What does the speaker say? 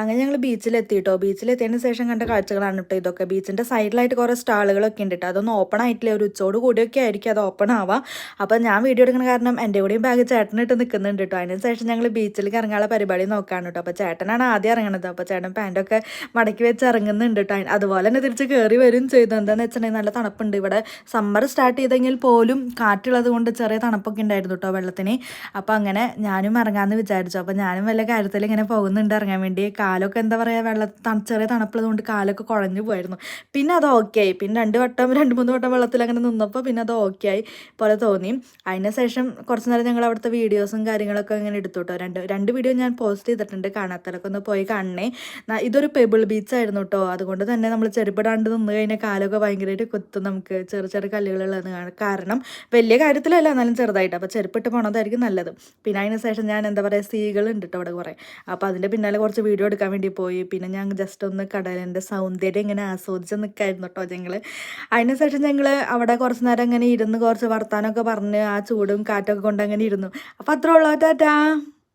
അങ്ങനെ ഞങ്ങൾ ബീച്ചിലെത്തി കേട്ടോ ബീച്ചിലെത്തിയതിന് ശേഷം കണ്ട കാഴ്ചകളാണ് കേട്ടോ ഇതൊക്കെ. ബീച്ചിന്റെ സൈഡിലായിട്ട് കുറേ സ്റ്റാളുകളൊക്കെ ഉണ്ട് കേട്ടോ അതൊന്നും ഓപ്പൺ ആയിട്ടില്ല? ഒരു ഉച്ചോട് കൂടിയൊക്കെ ആയിരിക്കും അത് ഓപ്പൺ ആവാം. അപ്പോൾ ഞാൻ വീഡിയോ എടുക്കുന്ന കാരണം എന്റെ കൂടെയും ബാഗ് ചേട്ടനിട്ട് നിൽക്കുന്നുണ്ട് കേട്ടോ അതിന് ശേഷം ഞങ്ങൾ ബീച്ചിൽ ഇറങ്ങാനുള്ള പരിപാടി നോക്കാണ് കേട്ടോ അപ്പോൾ ചേട്ടനാണ് ആദ്യം ഇറങ്ങുന്നത് അപ്പോൾ ചേട്ടൻ പാന്റൊക്കെ മടക്കി വെച്ച് ഇറങ്ങുന്നുണ്ട് കേട്ടോ അതുപോലെ തന്നെ തിരിച്ച് കയറി വരും ചെയ്തു. എന്താണെന്ന് വെച്ചിട്ടുണ്ടെങ്കിൽ നല്ല തണുപ്പുണ്ട്. ഇവിടെ സമ്മർ സ്റ്റാർട്ട് ചെയ്തെങ്കിൽ പോലും കാറ്റുള്ളത് കൊണ്ട് ചെറിയ തണുപ്പൊക്കെ ഉണ്ടായിരുന്നു കേട്ടോ വെള്ളത്തിന്. അപ്പോൾ അങ്ങനെ ഞാനും ഇറങ്ങാമെന്ന് വിചാരിച്ചു. അപ്പോൾ ഞാനും വല്ല കാര്യത്തിൽ ഇങ്ങനെ പോകുന്നുണ്ട് ഇറങ്ങാൻ വേണ്ടി. കാലൊക്കെ എന്താ പറയുക വെള്ള തണു ചെറിയ തണുപ്പുള്ളത് കൊണ്ട് കാലൊക്കെ കുഴഞ്ഞു പോയിരുന്നു. പിന്നെ അത് ഓക്കെ ആയി. പിന്നെ രണ്ട് വട്ടം രണ്ട് മൂന്ന് വട്ടം വെള്ളത്തിൽ അങ്ങനെ നിന്നപ്പോൾ പിന്നെ അത് ഓക്കെ ആയി പോലെ തോന്നി. അതിന് ശേഷം കുറച്ച് നേരം ഞങ്ങൾ അവിടുത്തെ വീഡിയോസും കാര്യങ്ങളൊക്കെ ഇങ്ങനെ എടുത്തുകൊട്ടോ രണ്ട് രണ്ട് വീഡിയോ ഞാൻ പോസ്റ്റ് ചെയ്തിട്ടുണ്ട് കാണാത്തവരൊക്കെ ഒന്ന് പോയി കാണണേ. ഇതൊരു പെബിൾ ബീച്ച് ആയിരുന്നു കേട്ടോ അതുകൊണ്ട് തന്നെ നമ്മൾ ചെറുപ്പിടാണ്ട് നിന്ന് കഴിഞ്ഞാൽ കാലൊക്കെ ഭയങ്കരമായിട്ട് കൊത്തും നമുക്ക്. ചെറു ചെറു കല്ലുകളുള്ളത് കാരണം വലിയ കാര്യത്തിലല്ല എന്നാലും ചെറുതായിട്ട്. അപ്പോൾ ചെരുപ്പിട്ട് പോണതായിരിക്കും നല്ലത്. പിന്നെ അതിന് ശേഷം ഞാൻ എന്താ പറയുക സ്ത്രീകളുണ്ട് കേട്ടോ അവിടെ കുറേ. അപ്പോൾ അതിന്റെ പിന്നാലെ കുറച്ച് വീഡിയോ എടുക്കാൻ വേണ്ടി പോയി. പിന്നെ ഞങ്ങൾ ജസ്റ്റ് ഒന്ന് കടലിന്റെ സൗന്ദര്യം ഇങ്ങനെ ആസ്വദിച്ച് നിൽക്കായിരുന്നു കേട്ടോ ഞങ്ങൾ അതിനുശേഷം ഞങ്ങൾ അവിടെ കുറച്ച് നേരം ഇങ്ങനെ ഇരുന്ന് കുറച്ച് വർത്താനമൊക്കെ പറഞ്ഞ് ആ ചൂടും കാറ്റൊക്കെ കൊണ്ട് അങ്ങനെ ഇരുന്നു. അപ്പോൾ അത്രേ ഉള്ളൂ ടാറ്റാ?